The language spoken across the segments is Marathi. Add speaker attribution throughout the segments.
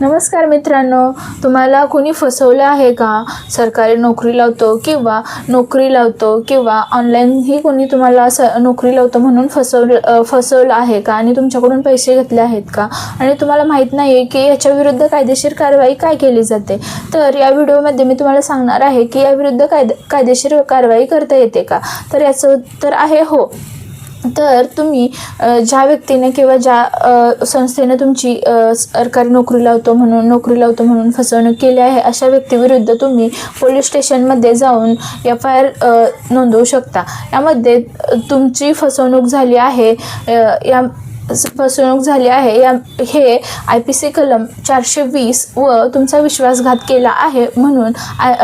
Speaker 1: नमस्कार मित्रांनो तुम्हाला कोणी फसवलं आहे का? सरकारी नोकरी लावतो किंवा नोकरी लावतो किंवा ऑनलाईनही कोणी तुम्हाला स नोकरी लावतो म्हणून फसवलं फसवलं आहे का? आणि तुमच्याकडून पैसे घेतले आहेत का? आणि तुम्हाला माहीत नाही आहे की याच्या विरुद्ध कायदेशीर कारवाई काय केली जाते? तर या व्हिडिओमध्ये मी तुम्हाला सांगणार आहे की या विरुद्ध कायद कायदेशीर कारवाई करता येते का? तर याचं उत्तर आहे हो. तर तुम्ही ज्या व्यक्तीने किंवा ज्या संस्थेने तुमची सरकारी नोकरी लावतो म्हणून नोकरी लावतो म्हणून फसवणूक केली आहे अशा व्यक्तीविरुद्ध तुम्ही पोलीस स्टेशनमध्ये जाऊन एफ आय आर नोंदवू शकता. यामध्ये तुमची फसवणूक झाली आहे या फसवणूक झाली आहे. या हे आय पी सी कलम चारशे वीस व तुमचा विश्वासघात केला आहे म्हणून आय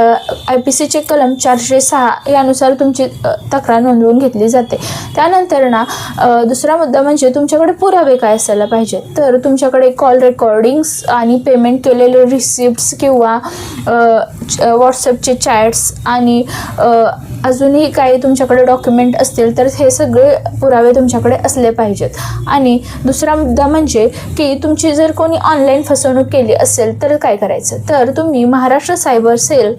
Speaker 1: आय पी सीचे कलम चारशे सहा यानुसार तुमची तक्रार नोंदवून घेतली जाते. त्यानंतर ना दुसरा मुद्दा म्हणजे तुमच्याकडे पुरावे काय असायला पाहिजे तर तुमच्याकडे कॉल रेकॉर्डिंग्स आणि पेमेंट केलेले रिसिप्ट्स किंवा व्हॉट्सअपचे चॅट्स आणि अजूनही काही तुमच्याकडे डॉक्युमेंट असतील तर हे सगळे पुरावे तुमच्याकडे असले पाहिजेत. आणि दुसरा मुद्दा म्हणजे की तुमची जर कोणी ऑनलाईन फसवणूक केली असेल तर काय करायचं? तर तुम्ही महाराष्ट्र सायबर सेल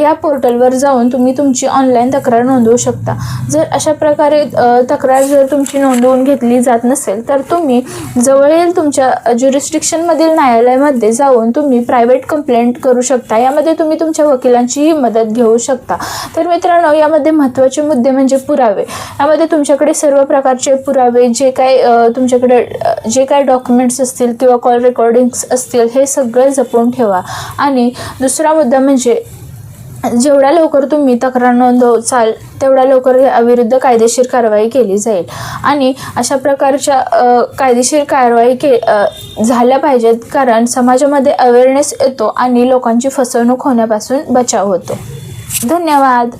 Speaker 1: या पोर्टलवर जाऊन तुम्ही तुमची ऑनलाईन तक्रार नोंदवू शकता. जर अशा प्रकारे तक्रार जर तुमची नोंदवून घेतली जात नसेल तर तुम्ही जवळील तुमच्या ज्युरिस्ट्रिक्शनमधील न्यायालयामध्ये जाऊन तुम्ही प्रायव्हेट कंप्लेंट करू शकता. यामध्ये तुम्ही तुमच्या वकिलांचीही मदत घेऊ शकता. तर मित्रांनो यामध्ये महत्त्वाचे मुद्दे म्हणजे पुरावे. यामध्ये तुमच्याकडे सर्व प्रकारचे पुरावे जे काय तुमच्याकडे जे काय डॉक्युमेंट्स असतील किंवा कॉल रेकॉर्डिंग्स असतील हे सगळे जपून ठेवा. आणि दुसरा मुद्दा म्हणजे जेवढ्या लवकर तुम्ही तक्रार नोंदवचाल तेवढ्या लवकर याविरुद्ध कायदेशीर कारवाई केली जाईल. आणि अशा प्रकारच्या कायदेशीर कारवाई के झाल्या पाहिजेत कारण समाजामध्ये अवेअरनेस येतो आणि लोकांची फसवणूक होण्यापासून बचाव होतो. धन्यवाद.